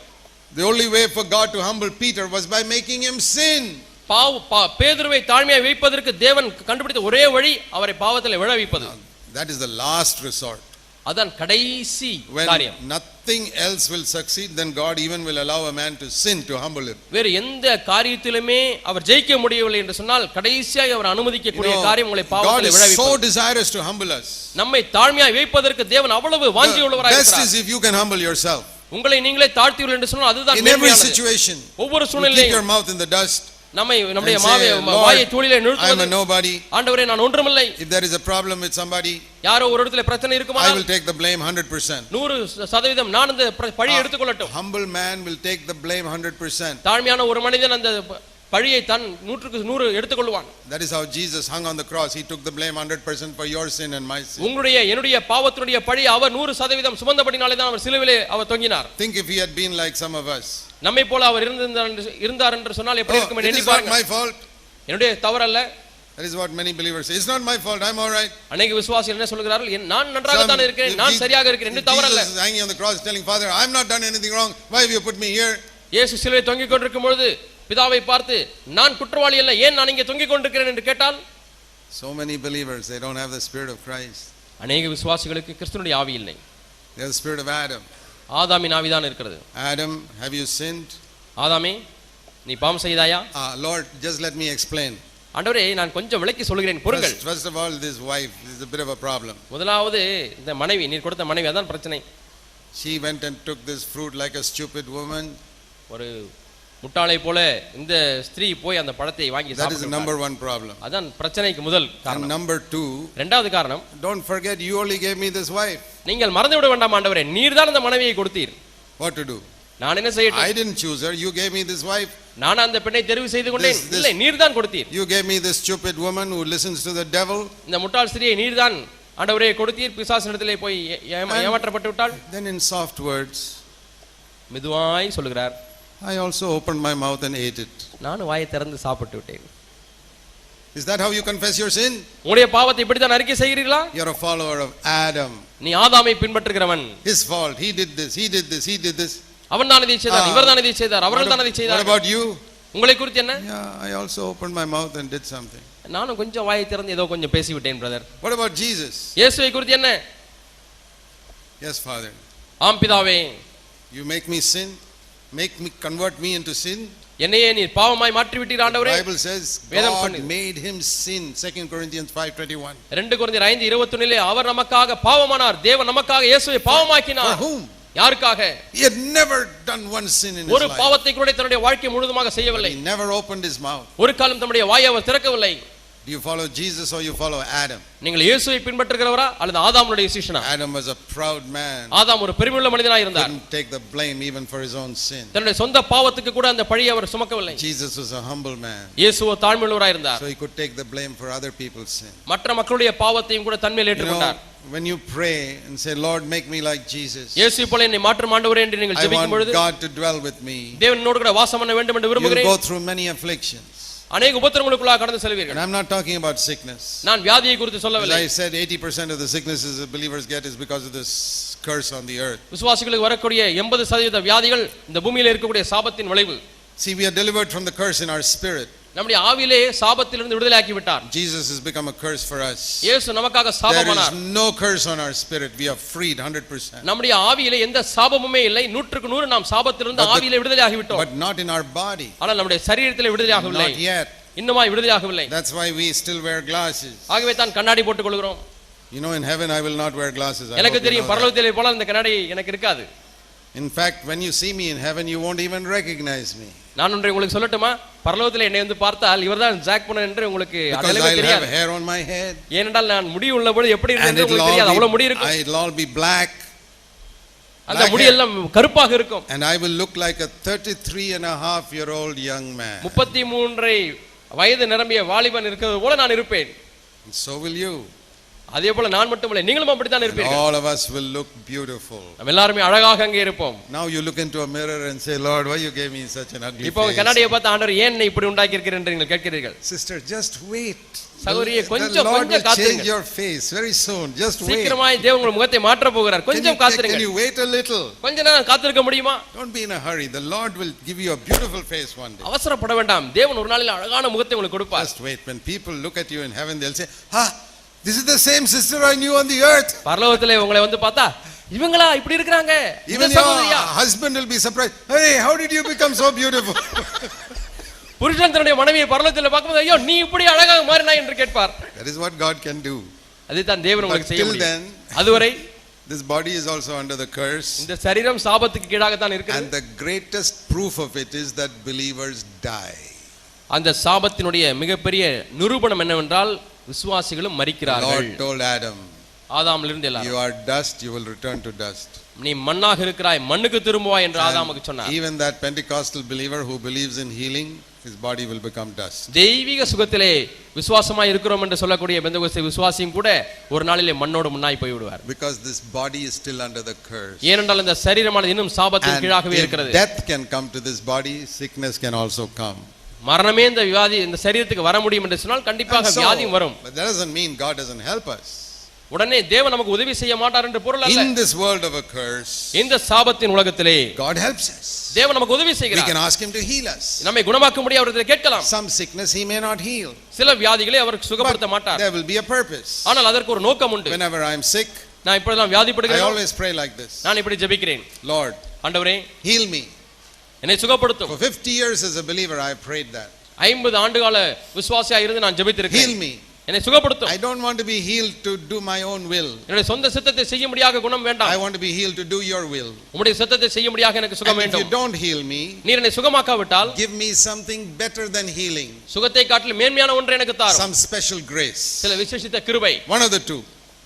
[SPEAKER 1] The only way for God to humble Peter was by making him sin.
[SPEAKER 2] பாவ பேதுருவை தாழ்மையாய் வைப்பதற்கு தேவன் கண்டுபிடித்த ஒரே வழி அவரை பாவத்தில் விழ வைப்பது
[SPEAKER 1] That is the last resort.
[SPEAKER 2] அதான் கடைசி காரியம்
[SPEAKER 1] nothing else will succeed, then God even will allow a man to sin to humble him.
[SPEAKER 2] வேறு எந்த காரியத்திலுமே அவர் ஜெயிக்க முடியவில்லை என்று சொன்னால் கடைசியாக அவர்
[SPEAKER 1] You
[SPEAKER 2] அனுமதிக்கக்கூடிய
[SPEAKER 1] know,
[SPEAKER 2] காரியம் உங்களை
[SPEAKER 1] God
[SPEAKER 2] பாவத்தில்
[SPEAKER 1] is
[SPEAKER 2] விழ
[SPEAKER 1] so
[SPEAKER 2] வைப்பது
[SPEAKER 1] desirous to humble us.
[SPEAKER 2] நம்மை தாழ்மையாய் வைப்பதற்கு தேவன் அவ்வளவு வாஞ்சி உள்ளவராக
[SPEAKER 1] best
[SPEAKER 2] இருக்கிறார்
[SPEAKER 1] is if you can humble yourself.
[SPEAKER 2] உங்களை நீங்களே தாழ்த்தீர்கள் என்று சொன்னால் அதுதான்
[SPEAKER 1] In every
[SPEAKER 2] மேன்மையானது.
[SPEAKER 1] situation,
[SPEAKER 2] ஒவ்வொரு
[SPEAKER 1] you keep your mouth in the dust
[SPEAKER 2] நம்மை நம்முடைய மாவை வாயை தூளிலே
[SPEAKER 1] I
[SPEAKER 2] நிறுத்துவது
[SPEAKER 1] nobody.
[SPEAKER 2] ஆண்டவரே நான் ஒன்றுமில்லை
[SPEAKER 1] If there is a problem with somebody,
[SPEAKER 2] யாரோ ஒரு இடத்துல பிரச்சனை
[SPEAKER 1] I
[SPEAKER 2] இருக்குமா
[SPEAKER 1] will take the blame 100%.
[SPEAKER 2] நூறு சதவீதம் நான் அந்த பழியை எடுத்துக்கொள்ளட்டும்
[SPEAKER 1] Humble man will take the blame 100%.
[SPEAKER 2] தாழ்மையான ஒரு மனிதன் அந்த பழியை தன் நூற்றுக்கு நூறு எடுத்துக்கொள்வான்
[SPEAKER 1] That is how Jesus hung on the cross. He took the blame 100% for your sin and my sin.
[SPEAKER 2] உங்களுடைய என்னுடைய பாவத்தினுடைய பழி அவர் நூறு சதவீதம் சுமந்தபடினாலே தான் அவர் சிலுவிலே அவர் தொங்கினார்
[SPEAKER 1] Think if he had been like some of us.
[SPEAKER 2] நம்மை போல அவர் இருந்திருந்தார் என்று- இருந்தார் என்று சொன்னால் எப்படி
[SPEAKER 1] Oh,
[SPEAKER 2] இருக்கும்
[SPEAKER 1] it
[SPEAKER 2] எண்ணி பாருங்க
[SPEAKER 1] my fault.
[SPEAKER 2] என்னுடைய தவறல்ல
[SPEAKER 1] That is what many believers say. It's not my fault. I'm all right.
[SPEAKER 2] அநேக விசுவாசிகள் என்ன சொல்கிறார்கள் நான் நன்றாக தான் இருக்கிறேன் நான் சரியாக இருக்கிறேன் என்று தவறல்ல
[SPEAKER 1] Jesus is hanging on the cross telling Father, I'm not done anything wrong. Why have you put me here?
[SPEAKER 2] இயேசு சிலுவை தொங்கிக் கொண்டிருக்கும் பொழுது பிதாவை பார்த்து நான் குற்றவாளி அல்ல ஏன் நான் இங்கே தொங்கிக் கொண்டிருக்கிறேன் என்று கேட்டால்
[SPEAKER 1] So many believers, they don't have the spirit of Christ.
[SPEAKER 2] அநேக விசுவாசிகளுக்கு கிறிஸ்துனுடைய ஆவி இல்லை
[SPEAKER 1] They have the spirit of Adam.
[SPEAKER 2] ஆதாமின் ஆவிதான் இருக்கிறது
[SPEAKER 1] Adam, have you sinned?
[SPEAKER 2] ஆதாமே நீ பாவம் செய்தாயா
[SPEAKER 1] Ah, Lord, just let me explain.
[SPEAKER 2] ஆண்டவரே நான் கொஞ்சம் விளக்கி சொல்கிறேன் பொருங்கள்
[SPEAKER 1] First, of all, this wife is a bit of a problem.
[SPEAKER 2] முதலாவது இந்த மனைவி நீர் கொடுத்த மனைவி அதான் பிரச்சனை
[SPEAKER 1] She went and took this fruit like a stupid woman.
[SPEAKER 2] ஒரு முட்டாளை போல இந்த ஸ்திரீ போய் அந்த பழத்தை வாங்கி
[SPEAKER 1] That is the number one problem.
[SPEAKER 2] அதான் பிரச்சனைக்கு முதல் காரணம்
[SPEAKER 1] number two,
[SPEAKER 2] இரண்டாவது காரணம்
[SPEAKER 1] don't forget you only gave me this wife.
[SPEAKER 2] நீங்கள் மறந்து விட வேண்டாம் ஆண்டவரே நீர் தான் அந்த மனைவியை கொடுத்தீர்
[SPEAKER 1] What to do?
[SPEAKER 2] நான் என்ன செய்யட்டும்
[SPEAKER 1] I didn't choose her. You gave me this wife.
[SPEAKER 2] நான் அந்த பெண்ணை தெரிவு செய்து கொண்டேன் இல்லை நீர் தான் கொடுத்தீர்
[SPEAKER 1] You gave me this stupid woman who listens to the devil.
[SPEAKER 2] இந்த முட்டாள் ஸ்திரியை நீர் தான் ஆண்டவரே கொடுத்தீர் பிசாசினிடத்திலே போய் ஏமாற்றப்பட்டு விட்டால்
[SPEAKER 1] Then in soft words,
[SPEAKER 2] மெதுவாய் சொல்லுகிறார்
[SPEAKER 1] I also opened my mouth and ate it.
[SPEAKER 2] நானும் வாயை திறந்து சாப்பிட்டு விட்டேன்
[SPEAKER 1] Is that how you confess your sin?
[SPEAKER 2] உங்களுடைய பாவத்தை இப்படித்தான் அறிக்கை செய்கிறீர்களா
[SPEAKER 1] You're a follower of Adam.
[SPEAKER 2] நீ ஆதாமை பின்பற்றுகிறவன்
[SPEAKER 1] His fault. He did this. He did this. He did this.
[SPEAKER 2] அவன் தான் இதை செய்தார்
[SPEAKER 1] Ah.
[SPEAKER 2] இவர் தான் இதை செய்தார்
[SPEAKER 1] What,
[SPEAKER 2] அவர்கள் தான்
[SPEAKER 1] ab-
[SPEAKER 2] இதை
[SPEAKER 1] what
[SPEAKER 2] செய்தார்
[SPEAKER 1] about you?
[SPEAKER 2] உங்களை குறித்து என்ன
[SPEAKER 1] Yeah, I also opened my mouth and did something.
[SPEAKER 2] நானும் கொஞ்சம் வாயை திறந்து ஏதோ கொஞ்சம் பேசிவிட்டேன் பிரதர்
[SPEAKER 1] What about Jesus?
[SPEAKER 2] இயேசுவை குறித்து என்ன
[SPEAKER 1] Yes, Father.
[SPEAKER 2] ஆம் பிதாவே
[SPEAKER 1] You make me sin. Make me convert me into sin.
[SPEAKER 2] என்னையே நீர் பாவமாய் மாற்றி விட்டீர் ஆண்டவரே
[SPEAKER 1] Bible says
[SPEAKER 2] வேதம் சொன்னது.
[SPEAKER 1] made him sin. 2 Corinthians 5:21.
[SPEAKER 2] ரெண்டு குழந்தையர் ஐந்து இருபத்தொன்னிலே அவர் நமக்காக பாவமானார் தேவன் நமக்காக இயேசுவை பாவமாக்கினார்? யாருக்காக
[SPEAKER 1] He had never done one sin in his
[SPEAKER 2] ஒரு. பாவத்தை கூட தன்னுடைய வாழ்க்கை முழுதுமாக செய்யவில்லை
[SPEAKER 1] he never opened his mouth.
[SPEAKER 2] ஒரு காலம் தம்முடைய வாயை அவர் திறக்கவில்லை
[SPEAKER 1] Do you follow Jesus or you follow Adam?
[SPEAKER 2] நீங்கள் இயேசுவை பின்பற்றுகிறவரா அல்லது ஆதாமுடைய சீஷனா
[SPEAKER 1] Adam was a proud man.
[SPEAKER 2] ஆதாம் ஒரு பெருமையுள்ள மனிதனாய் இருந்தார்
[SPEAKER 1] Couldn't take the blame even for his own sin.
[SPEAKER 2] தன்னுடைய சொந்த பாவத்துக்கு கூட அந்த பழியை அவர் சுமக்கவில்லை
[SPEAKER 1] Jesus was a humble man.
[SPEAKER 2] இயேசுவோ தாழ்மையுள்ளவராய் இருந்தார்
[SPEAKER 1] So he could take the blame for other people's sin.
[SPEAKER 2] மற்ற மக்களுடைய பாவத்தையும் கூட தன்மையில்
[SPEAKER 1] You know,
[SPEAKER 2] ஏற்றுக்கொண்டார்
[SPEAKER 1] when you pray and say, Lord, make me like Jesus.
[SPEAKER 2] இயேசு போல என்னை மாற்றும் ஆண்டவரே என்று நீங்கள்
[SPEAKER 1] I
[SPEAKER 2] ஜெபிக்கும்
[SPEAKER 1] want
[SPEAKER 2] பொழுது
[SPEAKER 1] God to dwell with me.
[SPEAKER 2] தேவனோடு கூட வாசம் பண்ண வேண்டும் என்று
[SPEAKER 1] You'll
[SPEAKER 2] விரும்புகிறேன்
[SPEAKER 1] go through many afflictions.
[SPEAKER 2] அநேக உபத்திரங்களுக்குள்ளாக கடந்து
[SPEAKER 1] And
[SPEAKER 2] செல்வீர்கள்
[SPEAKER 1] I'm not talking about sickness.
[SPEAKER 2] நான் வியாதியை குறித்து
[SPEAKER 1] As
[SPEAKER 2] சொல்லவில்லை
[SPEAKER 1] I said, 80% of the sicknesses that believers get is because of this curse on the earth.
[SPEAKER 2] விசுவாசிகளுக்கு வரக்கூடிய எண்பது சதவீத வியாதிகள் இந்த பூமியில இருக்கக்கூடிய சாபத்தின் விளைவு
[SPEAKER 1] See, we are delivered from the curse in our spirit.
[SPEAKER 2] நம்முடைய ஆவிலே சாபத்திலிருந்து விடுதலையாக்கி விட்டார்
[SPEAKER 1] Jesus has become a curse for us.
[SPEAKER 2] இயேசு நமக்காக
[SPEAKER 1] There
[SPEAKER 2] சாபமானார்
[SPEAKER 1] is no curse on our spirit. We are freed 100%.
[SPEAKER 2] நம்முடைய ஆவியிலே எந்த சாபமுமே இல்லை நூற்றுக்கு நூறு நாம் சாபத்திலிருந்து
[SPEAKER 1] But the-
[SPEAKER 2] ஆவியிலே விடுதலையாகி விட்டோம்
[SPEAKER 1] But not in our body.
[SPEAKER 2] ஆனால் நம்முடைய சரீரத்திலே விடுதலையாகவில்லை
[SPEAKER 1] Not yet.
[SPEAKER 2] இன்னுமாய் விடுதலையாகவில்லை
[SPEAKER 1] That's why we still wear glasses.
[SPEAKER 2] ஆகவே தான் கண்ணாடி போட்டுக் கொள்கிறோம்
[SPEAKER 1] You know, in heaven I will not wear glasses. I
[SPEAKER 2] எனக்கு
[SPEAKER 1] hope you
[SPEAKER 2] தெரியும்
[SPEAKER 1] know that.
[SPEAKER 2] பரலோகத்திலே போல இந்த கண்ணாடி எனக்கு இருக்காது
[SPEAKER 1] In fact, when you see me in heaven, you won't even recognize me.
[SPEAKER 2] நான் ஒன்றை உங்களுக்கு சொல்லட்டுமா பரலோகத்தில் என்னை வந்து பார்த்தால் இவர்தான் ஜாக் பண்ண என்று உங்களுக்கு
[SPEAKER 1] I'll
[SPEAKER 2] தெரியாது
[SPEAKER 1] hair on my head.
[SPEAKER 2] ஏனென்றால் நான் முடி உள்ளபோது எப்படி இருந்தது உங்களுக்கு தெரியாது அவ்வளவு முடி இருக்கும்
[SPEAKER 1] it'll all be black.
[SPEAKER 2] அந்த முடி. எல்லாம் கருப்பாக இருக்கும்
[SPEAKER 1] And I will look like a 33 and a half year old young man.
[SPEAKER 2] முப்பத்தி மூன்றை வயது நிரம்பிய வாலிபன் இருக்கிறது போல நான் இருப்பேன்
[SPEAKER 1] so will you.
[SPEAKER 2] அதே போல நான் மட்டுமில்லை நீங்களும் அப்படித்தான்
[SPEAKER 1] And
[SPEAKER 2] இருப்பீர்கள்
[SPEAKER 1] all of us will look beautiful.
[SPEAKER 2] நம்ம எல்லாருமே அழகாக அங்கே இருப்போம்
[SPEAKER 1] Now you look into a mirror and say, Lord, why you gave me such an ugly
[SPEAKER 2] இப்போ உங்க
[SPEAKER 1] face?
[SPEAKER 2] கண்ணாடியை பார்த்து ஆண்டவர் ஏன் என்னை இப்படி உண்டாக்கி இருக்கிறேன் என்று நீங்கள் கேட்கிறீர்கள்
[SPEAKER 1] Sister, just wait.
[SPEAKER 2] சகோதரியே,
[SPEAKER 1] The-
[SPEAKER 2] கொஞ்சம்,
[SPEAKER 1] the Lord
[SPEAKER 2] கொஞ்சம்
[SPEAKER 1] will
[SPEAKER 2] காத்திருங்க.
[SPEAKER 1] change your face very soon. Just wait.
[SPEAKER 2] சீக்கிரமாய் தேவன் உங்கள் முகத்தை மாற்ற போகிறார்
[SPEAKER 1] Can you,
[SPEAKER 2] கொஞ்சம்
[SPEAKER 1] take- can
[SPEAKER 2] காத்திருங்க
[SPEAKER 1] you wait a little?
[SPEAKER 2] கொஞ்ச நேரம் காத்திருக்க முடியுமா
[SPEAKER 1] Don't be in a hurry. The Lord will give you a beautiful face one day.
[SPEAKER 2] அவசரப்பட வேண்டாம் தேவன் ஒரு நாளில் அழகான முகத்தை உங்களுக்கு கொடுப்பார்
[SPEAKER 1] Just wait. When people look at you in heaven, they'll say, Ah, this is the same sister I knew on the earth.
[SPEAKER 2] பரலோகத்திலே உங்களை வந்து பார்த்தா இவங்களா இப்படி இருக்கிறாங்க இந்த
[SPEAKER 1] Even your husband will be surprised. Hey, how did you become so beautiful?
[SPEAKER 2] புருஷன் தன்னுடைய மனைவியை பரலோகத்தில் பார்க்கும்போது ஐயோ நீ இப்படி அழகாக மாறினா என்று கேட்பார்
[SPEAKER 1] that is what God can do.
[SPEAKER 2] அதுதான் தேவன் உங்களுக்கு
[SPEAKER 1] But
[SPEAKER 2] செய்ய
[SPEAKER 1] till
[SPEAKER 2] முடியும்
[SPEAKER 1] then,
[SPEAKER 2] அதுவரை
[SPEAKER 1] this body is also under the curse.
[SPEAKER 2] இந்த சரீரம் சாபத்துக்கு கீழாகத்தான் இருக்கிறது
[SPEAKER 1] And the greatest proof of it is that believers die.
[SPEAKER 2] அந்த சாபத்தினுடைய மிகப்பெரிய நிரூபணம் என்னவென்றால் விசுவாசிகளும் மரிக்கிறார்கள்
[SPEAKER 1] Lord told Adam,
[SPEAKER 2] ஆதாமில் இருந்து எல்லாரும்
[SPEAKER 1] You are dust, you will return to dust.
[SPEAKER 2] நீ மண்ணாக இருக்கிறாய் மண்ணுக்கு திரும்புவாய் என்று ஆதாமுக்கு சொன்னார்
[SPEAKER 1] Even that Pentecostal believer who believes in healing, his body will become dust.
[SPEAKER 2] தெய்வீக சுகத்திலே விசுவாசமாய் இருக்கிறோம் என்று சொல்லக்கூடிய பெந்தகோஸ்தே விசுவாசியும் கூட ஒரு நாளிலே மண்ணோடு முன்னாய் போய் விடுவார்
[SPEAKER 1] Because this body is still under the curse.
[SPEAKER 2] ஏனென்றால் இந்த சரீரமானது இன்னும் சாபத்தின்
[SPEAKER 1] And
[SPEAKER 2] கீழாகவே
[SPEAKER 1] if
[SPEAKER 2] இருக்கிறது
[SPEAKER 1] death can come to this body, sickness can also come.
[SPEAKER 2] மரணமே இந்த வியாதி இந்த சரீரத்துக்கு வர முடியும் என்று சொன்னால் கண்டிப்பாக வியாதியும் வரும்
[SPEAKER 1] but that doesn't mean God doesn't help us.
[SPEAKER 2] உடனே தேவன் நமக்கு உதவி செய்ய மாட்டார் என்று பொருள் அல்ல
[SPEAKER 1] In this world of a curse,
[SPEAKER 2] இந்த சாபத்தின் உலகத்திலே
[SPEAKER 1] God helps us.
[SPEAKER 2] தேவன் நமக்கு உதவி
[SPEAKER 1] We
[SPEAKER 2] செய்கிறார்
[SPEAKER 1] can ask Him to heal us.
[SPEAKER 2] நம்மை குணமாக்கும்படி அவரிடத்தில் கேட்கலாம்
[SPEAKER 1] Some sickness He may not heal.
[SPEAKER 2] சில வியாதிகளை அவர் சுகப்படுத்த மாட்டார்
[SPEAKER 1] there will be a purpose.
[SPEAKER 2] ஆனால் அதற்கு ஒரு நோக்கம் உண்டு
[SPEAKER 1] Whenever I'm sick,
[SPEAKER 2] நான் இப்பொழுதெல்லாம்
[SPEAKER 1] I
[SPEAKER 2] வியாதிப்படுகிறேன்
[SPEAKER 1] always pray like this
[SPEAKER 2] நான் இப்படி ஜெபிக்கிறேன்
[SPEAKER 1] Lord,
[SPEAKER 2] ஆண்டவரே
[SPEAKER 1] heal me.
[SPEAKER 2] என்னை சுகப்படுத்தும்
[SPEAKER 1] For 50 years as a believer, I prayed that.
[SPEAKER 2] ஐம்பது ஆண்டுகால விசுவாசியா இருந்து நான்
[SPEAKER 1] Heal
[SPEAKER 2] ஜெபித்திருக்கேன்
[SPEAKER 1] me.
[SPEAKER 2] என்னை சுகப்படுத்தும்
[SPEAKER 1] I don't want to be healed to do my own will.
[SPEAKER 2] என்னுடைய சொந்த சித்தத்தை செய்ய முடியாத குணம்
[SPEAKER 1] I
[SPEAKER 2] வேண்டாம்
[SPEAKER 1] want to be healed to do your will.
[SPEAKER 2] உம்முடைய சித்தத்தை செய்ய முடியாத எனக்கு சுகம்
[SPEAKER 1] And if you
[SPEAKER 2] வேண்டும்
[SPEAKER 1] don't heal me,
[SPEAKER 2] நீர் என்னை சுகமாக்காவிட்டால்
[SPEAKER 1] give me something better than healing.
[SPEAKER 2] சுகத்தை காட்டிலும் மேன்மையான ஒன்றை எனக்கு தாரும்
[SPEAKER 1] Some special grace.
[SPEAKER 2] சில விசேஷித்த கிருபை
[SPEAKER 1] One of the two.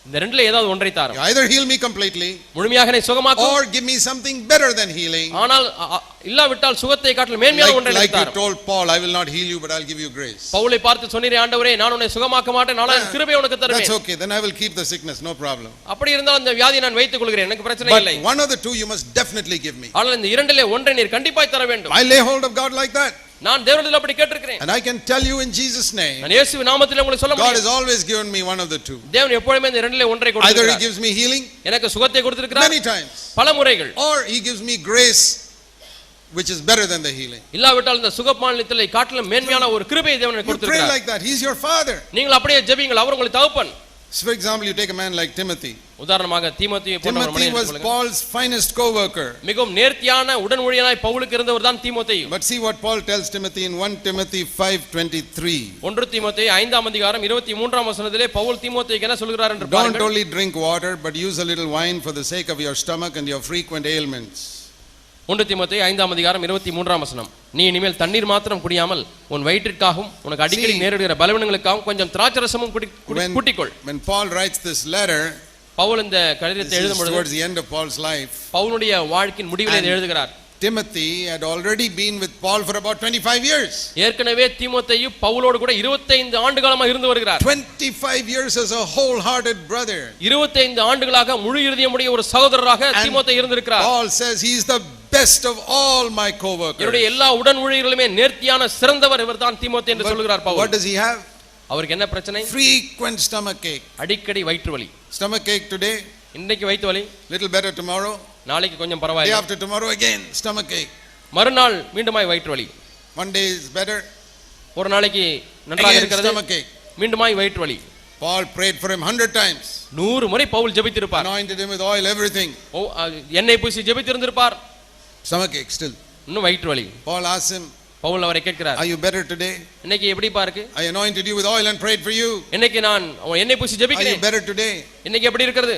[SPEAKER 2] இந்த ரெண்டுல ஏதாவது ஒன்றை
[SPEAKER 1] You
[SPEAKER 2] தாரும்
[SPEAKER 1] either heal me completely
[SPEAKER 2] முழுமையாக என்னை சுகமாக்கும்
[SPEAKER 1] or give me something better than healing.
[SPEAKER 2] ஆனால் அ- அ- இல்லாவிட்டால் சுகத்தை காட்டிலும் மேன்மையான
[SPEAKER 1] Like,
[SPEAKER 2] ஒன்றை
[SPEAKER 1] like
[SPEAKER 2] எனக்கு
[SPEAKER 1] you
[SPEAKER 2] தாரும்
[SPEAKER 1] told Paul, I will not heal you, but I'll give you grace.
[SPEAKER 2] பவுலை பார்த்து சொன்னீரே ஆண்டவரே நான் உன்னை சுகமாக்க மாட்டேன் ஆனால் என் கிருபை உனக்கு
[SPEAKER 1] That's
[SPEAKER 2] தருவேன்
[SPEAKER 1] okay. Then I will keep the sickness, no problem.
[SPEAKER 2] அப்படி இருந்தால் அந்த வியாதியை நான் வைத்துக் கொள்கிறேன் எனக்கு பிரச்சனை
[SPEAKER 1] But
[SPEAKER 2] இல்லை
[SPEAKER 1] one of the two you must definitely give me.
[SPEAKER 2] ஆனால் இந்த இரண்டிலே ஒன்றை நீர் கண்டிப்பாய் தர வேண்டும்
[SPEAKER 1] I lay hold of God like that.
[SPEAKER 2] நான் தேவனிடத்தில் அப்படி கேட்டிருக்கிறேன்
[SPEAKER 1] And I can tell you in Jesus' name,
[SPEAKER 2] நான் இயேசு நாமத்தில் உங்களுக்கு சொல்ல
[SPEAKER 1] God has
[SPEAKER 2] முடியும்
[SPEAKER 1] always given me one of the two.
[SPEAKER 2] தேவன் எப்பொழுதுமே இந்த இரண்டிலே ஒன்றை
[SPEAKER 1] Either He
[SPEAKER 2] கொடுத்திருக்கிறார்
[SPEAKER 1] gives me healing
[SPEAKER 2] எனக்கு சுகத்தை கொடுத்திருக்கிறார்
[SPEAKER 1] many times,
[SPEAKER 2] பல முறைகள்
[SPEAKER 1] or He gives me grace, which is better than the healing.
[SPEAKER 2] இல்லாவிட்டால் இந்த சுகமானத்தில் காட்டிலும் மேன்மையான ஒரு கிருபையை தேவன் எனக்கு
[SPEAKER 1] You pray
[SPEAKER 2] கொடுத்திருக்கிறார்
[SPEAKER 1] like that. He's your Father.
[SPEAKER 2] நீங்கள் அப்படியே ஜெபிங்கள் அவர் உங்களுக்கு தகப்பன்
[SPEAKER 1] So for example, you take a man like Timothy.
[SPEAKER 2] உதாரணமாக தீமோத்தேயு போன்ற ஒரு
[SPEAKER 1] Timothy
[SPEAKER 2] மனிதனை
[SPEAKER 1] was
[SPEAKER 2] எடுத்துக்கொள்ளுங்கள்.
[SPEAKER 1] Paul's finest co-worker.
[SPEAKER 2] மிகவும் நேர்த்தியான உடன் ஊழியனாய் பவுலுக்கு இருந்தவர் தான் தீமோத்தேயு
[SPEAKER 1] But see what Paul tells Timothy in 1 Timothy 5:23.
[SPEAKER 2] ஒன்று தீமோத்தேயு ஐந்தாம் அதிகாரம் இருபத்தி மூன்றாம் வசனத்திலே பவுல் தீமோத்தேயுக்கு என்ன சொல்கிறார் என்று
[SPEAKER 1] Don't
[SPEAKER 2] பாருங்கள்
[SPEAKER 1] only drink water, but use a little wine for the sake of your stomach and your frequent ailments.
[SPEAKER 2] ஒன்று தீமோத்தேயு ஐந்தாம் அதிகாரம் இருபத்தி மூன்றாம் வசனம் நீ இனிமேல் தண்ணீர் மாத்திரம் குடியாமல் உன் வயிற்றிற்காகவும் உனக்கு அடிக்கடி. நேரிடுகிற பலவீனங்களுக்காகவும் கொஞ்சம் திராட்சரசமும் கூட்டிக்கொள்
[SPEAKER 1] when Paul writes this letter,
[SPEAKER 2] Pavul இந்த கடிதத்தை எழுதும் பொழுது
[SPEAKER 1] towards the end of Paul's life.
[SPEAKER 2] பவுலுடைய வாழ்க்கையின் முடிவில் எழுதுகிறார்
[SPEAKER 1] Timothy had already been with Paul for about 25 years.
[SPEAKER 2] ஏற்கனவே தீமோத்தேயு பவுலோடு கூட 25 ஆண்டு காலமா இருந்து வருகிறார்
[SPEAKER 1] 25 years as a wholehearted brother.
[SPEAKER 2] 25 ஆண்டுகளாக முழு இருதயமுடைய ஒரு சகோதரராக
[SPEAKER 1] And
[SPEAKER 2] தீமோத்தேயு இருந்திருக்கிறார்
[SPEAKER 1] Paul says he's the best of all my co-workers.
[SPEAKER 2] என்னுடைய எல்லா உடன் ஊழியர்களுமே நேர்த்தியான சிறந்தவர் இவர்தான் தீமோத்தேயு என்று சொல்கிறார்
[SPEAKER 1] But what
[SPEAKER 2] Pavul
[SPEAKER 1] does he have?
[SPEAKER 2] அவருக்கு என்ன பிரச்சனை
[SPEAKER 1] Frequent stomach ache.
[SPEAKER 2] அடிக்கடி வயிற்று வலி
[SPEAKER 1] Stomach ache today,
[SPEAKER 2] இன்னைக்கு வயிற்று வலி
[SPEAKER 1] little better tomorrow,
[SPEAKER 2] நாளைக்கு கொஞ்சம்
[SPEAKER 1] day
[SPEAKER 2] பரவாயில்லை
[SPEAKER 1] after tomorrow again, stomach ache.
[SPEAKER 2] மறுநாள் மீண்டுமாய் வயிற்று வலி
[SPEAKER 1] One day is better,
[SPEAKER 2] ஒரு நாளைக்கு நன்றாக
[SPEAKER 1] again
[SPEAKER 2] இருக்கிறது
[SPEAKER 1] stomach ache.
[SPEAKER 2] மீண்டுமாய் வயிற்று வலி
[SPEAKER 1] Paul prayed for him 100 times,
[SPEAKER 2] நூறு முறை Paul ஜெபித்திருப்பார்
[SPEAKER 1] anointed him with oil, everything.
[SPEAKER 2] ஓ, எண்ணெய் பூசி ஜெபித்திருந்திருப்பார்
[SPEAKER 1] Stomach ache still.
[SPEAKER 2] இன்னும் வயிற்று வலி
[SPEAKER 1] Paul asked him,
[SPEAKER 2] பவுல் அவரை கேட்கிறார்
[SPEAKER 1] Are you better today?
[SPEAKER 2] இன்னைக்கு எப்படிப்பா இருக்கு
[SPEAKER 1] I anointed you with oil and prayed for you.
[SPEAKER 2] இன்னைக்கு நான் உன் எண்ணெய் பூசி
[SPEAKER 1] Are you
[SPEAKER 2] ஜெபிக்கிறேன்
[SPEAKER 1] better today?
[SPEAKER 2] இன்னைக்கு எப்படி இருக்கிறது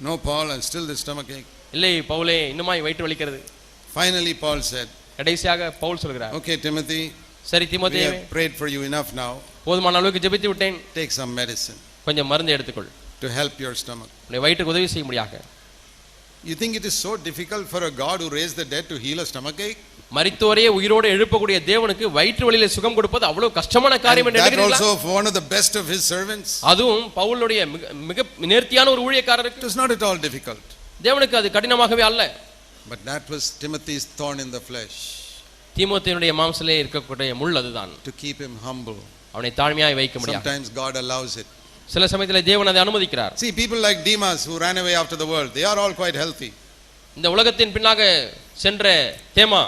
[SPEAKER 1] No, Paul, and still the stomach ache.
[SPEAKER 2] இல்லை பவுலே இன்னுமாய் வயிற்று வலிக்கிறது
[SPEAKER 1] Finally, Paul said,
[SPEAKER 2] கடைசியாக பவுல் சொல்கிறார்
[SPEAKER 1] Okay, Timothy,
[SPEAKER 2] சரி
[SPEAKER 1] we
[SPEAKER 2] தீமோத்தேயுவே
[SPEAKER 1] have prayed for you enough now.
[SPEAKER 2] போதுமான அளவுக்கு ஜெபித்து விட்டேன்
[SPEAKER 1] Take some medicine
[SPEAKER 2] கொஞ்சம் மருந்து எடுத்துக்கொள்
[SPEAKER 1] to help your stomach.
[SPEAKER 2] உன்னை வயிற்றுக்கு உதவி செய்ய முடியாக
[SPEAKER 1] You think it is so difficult for a God who raised the dead to heal a stomach ache?
[SPEAKER 2] மரித்தோரையே உயிரோடு எழுப்பக்கூடிய தேவனுக்கு வயிற்று வழியில சுகம் கொடுப்பது அவ்வளவு கஷ்டமான காரியம் என்று எண்ணுகிறீர்களா?
[SPEAKER 1] also one of the best of his servants.
[SPEAKER 2] அதுவும் பவுலுடைய மிக நேர்த்தியான ஒரு ஊழியக்காரருக்கு
[SPEAKER 1] It was not at all difficult.
[SPEAKER 2] தேவனுக்கு அது கடினமாகவே அல்ல
[SPEAKER 1] But that was Timothy's thorn in the flesh
[SPEAKER 2] தீமோத்தேயுடைய மாம்சலே இருக்கக்கூடிய முள் அதுதான்
[SPEAKER 1] to keep him humble.
[SPEAKER 2] அவனை தாழ்மையாய் வைக்க முடியாது
[SPEAKER 1] Sometimes God allows it.
[SPEAKER 2] சில சமயத்தில் தேவன் அதை அனுமதிக்கிறார்
[SPEAKER 1] See, people like Demas who ran away after the world, they are all quite healthy
[SPEAKER 2] இந்த உலகத்தின் பின்னாக சென்ற தேமா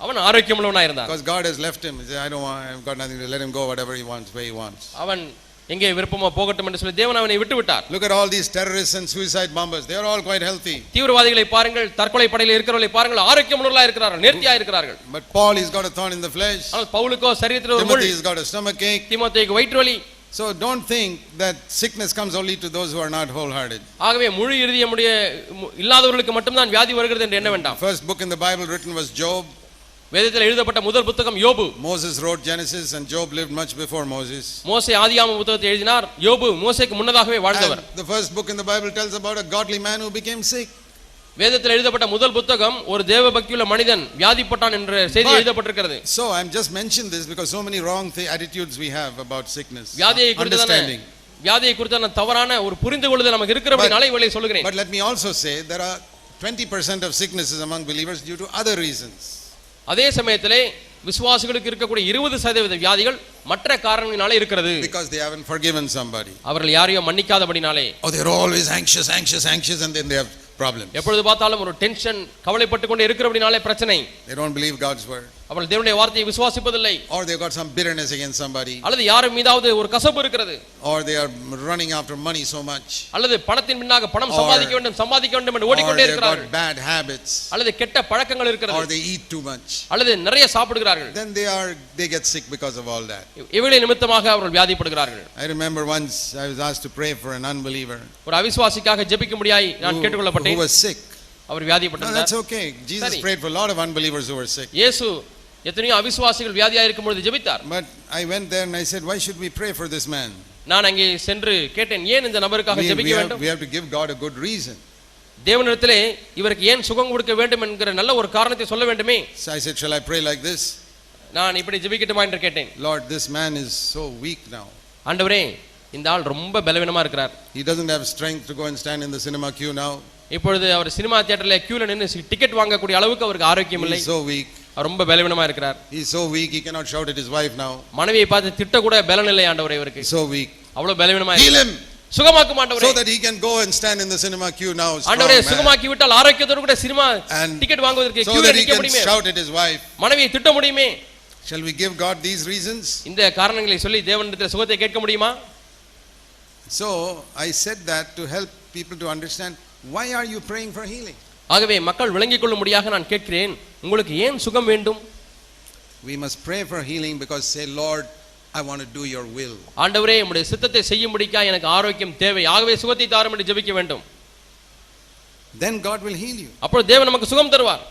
[SPEAKER 2] அவன் ஆரோக்கியமுள்ளவனா இருந்தான்
[SPEAKER 1] because God has left him. He said, I don't want, I've got nothing to let him go whatever he wants, where he wants.
[SPEAKER 2] அவன் எங்கே விருப்பமோ போகட்டும் என்று சொல்லி தேவன் அவனை விட்டு விட்டார்
[SPEAKER 1] Look at all these terrorists and suicide bombers. They are all quite healthy.
[SPEAKER 2] தீவிரவாதிகளை பாருங்கள் தற்கொலை படையில் இருக்கிறவர்களை பாருங்கள் ஆரோக்கியமுள்ளவர்களா இருக்கிறார்கள் நேர்த்தியா இருக்கிறார்கள்
[SPEAKER 1] But Paul, he's got a thorn in the flesh.
[SPEAKER 2] ஆனால் பவுலுக்கோ சரீரத்தில் ஒரு முள்
[SPEAKER 1] Timothy, he's got a stomach ache.
[SPEAKER 2] தீமோத்தேயுக்கு வயிற்று வலி
[SPEAKER 1] So don't think that sickness comes only to those who are not wholehearted.
[SPEAKER 2] ஆகவே முழு இறுதியமுடைய மு- இல்லாதவர்களுக்கு மட்டும்தான் வியாதி வருகிறது என்று என்ன வேண்டாம்
[SPEAKER 1] First book in the Bible written was Job.
[SPEAKER 2] வேதத்தில் எழுதப்பட்ட முதல் புத்தகம் யோபு
[SPEAKER 1] Moses wrote Genesis and Job lived much before Moses.
[SPEAKER 2] மோசே ஆதியாம புத்தகத்தை எழுதினார் யோபு மோசேக்கு முன்னதாகவே வாழ்ந்தவர்
[SPEAKER 1] the first book in the Bible tells about a godly man who became sick.
[SPEAKER 2] வேதத்தில் எழுதப்பட்ட முதல் புத்தகம் ஒரு தேவ பக்தியுள்ள மனிதன் வியாதிப்பட்டான் என்ற செய்தி எழுதப்பட்டிருக்கிறது
[SPEAKER 1] So I'm just mentioning this because so many wrong th- attitudes we have about sickness.
[SPEAKER 2] வியாதியை குறித்தான
[SPEAKER 1] Understanding.
[SPEAKER 2] வியாதியை குறித்தான தவறான ஒரு புரிந்து கொள்ளுதல் நமக்கு இருக்கிறபடினால இவளை சொல்லுகிறேன்
[SPEAKER 1] But let me also say there are 20% of sicknesses among believers due to other reasons.
[SPEAKER 2] அதே சமயத்திலே விசுவாசிகளுக்கு இருக்கக்கூடிய இருபது சதவீத வியாதிகள் மற்ற காரணங்களினாலே இருக்கிறது
[SPEAKER 1] Because they haven't forgiven somebody.
[SPEAKER 2] அவர்கள் யாரையும் மன்னிக்காதபடினாலே
[SPEAKER 1] Or they're always anxious, anxious, anxious, and then they have problems.
[SPEAKER 2] எப்பொழுது பார்த்தாலும் ஒரு டென்ஷன் கவலைப்பட்டு கொண்டு இருக்கிறபடினாலே பிரச்சனை
[SPEAKER 1] They don't believe God's word.
[SPEAKER 2] அவர்கள் தேவனுடைய வார்த்தையை விசுவாசிப்பதில்லை
[SPEAKER 1] Or they've got some bitterness against somebody.
[SPEAKER 2] அல்லது யாரும் மீதாவது ஒரு கசப்பு இருக்கிறது
[SPEAKER 1] Or they are running after money so much.
[SPEAKER 2] அல்லது பணத்தின் பின்னாக பணம்
[SPEAKER 1] Or-
[SPEAKER 2] சம்பாதிக்க வேண்டும் சம்பாதிக்க வேண்டும் என்று
[SPEAKER 1] Or
[SPEAKER 2] ஓடிக்கொண்டே
[SPEAKER 1] they've
[SPEAKER 2] இருக்கிறார்கள்
[SPEAKER 1] got bad habits.
[SPEAKER 2] அல்லது கெட்ட பழக்கங்கள்
[SPEAKER 1] Or
[SPEAKER 2] இருக்கிறது
[SPEAKER 1] they eat too much.
[SPEAKER 2] அல்லது நிறைய சாப்பிடுகிறார்கள்
[SPEAKER 1] Then they are they get sick because of all that.
[SPEAKER 2] இவைகளை நிமித்தமாக அவர்கள் வியாதிப்படுகிறார்கள்
[SPEAKER 1] I remember once I was asked to pray for an unbeliever
[SPEAKER 2] ஒரு அவிசுவாசிக்காக ஜெபிக்க முடியாய் நான்
[SPEAKER 1] who,
[SPEAKER 2] கேட்டுக்கொள்ளப்பட்டேன்
[SPEAKER 1] who was sick.
[SPEAKER 2] Our
[SPEAKER 1] No,
[SPEAKER 2] வியாதிப்பட்டிருந்தார்
[SPEAKER 1] that's okay. Jesus
[SPEAKER 2] Sorry.
[SPEAKER 1] prayed for a lot of unbelievers who were sick.
[SPEAKER 2] இயேசு எத்தனையோ அவிசுவாசிகள் வியாதியா இருக்கும் பொழுது ஜெபித்தார்
[SPEAKER 1] But I went there and I said, Why should we pray for this man?
[SPEAKER 2] நான் அங்கே சென்று கேட்டேன் ஏன் இந்த நபருக்காக
[SPEAKER 1] We, we,
[SPEAKER 2] ஜெபிக்க
[SPEAKER 1] have,
[SPEAKER 2] வேண்டும்
[SPEAKER 1] we have to give God a good reason.
[SPEAKER 2] தேவனிடத்திலே இவருக்கு ஏன் சுகம் கொடுக்க வேண்டும் என்கிற நல்ல ஒரு காரணத்தை சொல்ல வேண்டுமே
[SPEAKER 1] So I said, Shall I pray like this?
[SPEAKER 2] நான் இப்படி ஜெபிக்கட்டுமா என்று கேட்டேன்
[SPEAKER 1] Lord, this man is so weak now.
[SPEAKER 2] ஆண்டவரே இந்த ஆள் ரொம்ப பலவீனமா இருக்கிறார்
[SPEAKER 1] He doesn't have strength to go and stand in the cinema queue now.
[SPEAKER 2] இப்பொழுது அவர் சினிமா தியேட்டர்ல கியூல நின்று டிக்கெட் வாங்கக்கூடிய அளவுக்கு அவருக்கு ஆரோக்கியம் இல்லை
[SPEAKER 1] He's so weak.
[SPEAKER 2] அவர் ரொம்ப பலவீனமா இருக்கிறார்
[SPEAKER 1] He's so weak, he cannot shout at his wife now.
[SPEAKER 2] மனைவியை பார்த்து திட்ட கூட பலன் இல்லை ஆண்டவரே இவருக்கு
[SPEAKER 1] He's so weak.
[SPEAKER 2] அவ்வளவு பலவீனமா
[SPEAKER 1] Heal
[SPEAKER 2] இருக்கு.
[SPEAKER 1] him
[SPEAKER 2] சுகமாக்கும் ஆண்டவரே
[SPEAKER 1] so that he can go and stand in the cinema queue now. strong
[SPEAKER 2] ஆண்டவரே
[SPEAKER 1] man.
[SPEAKER 2] சுகமாக்கி விட்டால் ஆரோக்கியத்தோடு கூட சினிமா
[SPEAKER 1] And
[SPEAKER 2] டிக்கெட் வாங்குவதற்கு
[SPEAKER 1] So
[SPEAKER 2] கியூல
[SPEAKER 1] that he
[SPEAKER 2] நிக்க
[SPEAKER 1] can
[SPEAKER 2] முடியுமே
[SPEAKER 1] shout at his wife.
[SPEAKER 2] மனைவியை திட்ட முடியுமே
[SPEAKER 1] Shall we give God these reasons?
[SPEAKER 2] இந்த காரணங்களை சொல்லி தேவனிடத்தில் சுகத்தை கேட்க முடியுமா
[SPEAKER 1] So I said that to help people to understand why are you praying for healing?
[SPEAKER 2] ஆகவே மக்கள் விளங்கிக் கொள்ளும்படியாக நான் கேட்கிறேன் உங்களுக்கு ஏன் சுகம் வேண்டும்
[SPEAKER 1] We must pray for healing because say, Lord, I want to do your will.
[SPEAKER 2] ஆண்டவரே உம்முடைய சித்தத்தை செய்யும்படிக்கா எனக்கு ஆரோக்கியம் தேவை ஆகவே சுகத்தை தாரும் என்று ஜெபிக்க வேண்டும்
[SPEAKER 1] Then God will heal you.
[SPEAKER 2] அப்பொழுது தேவன் நமக்கு சுகம் தருவார்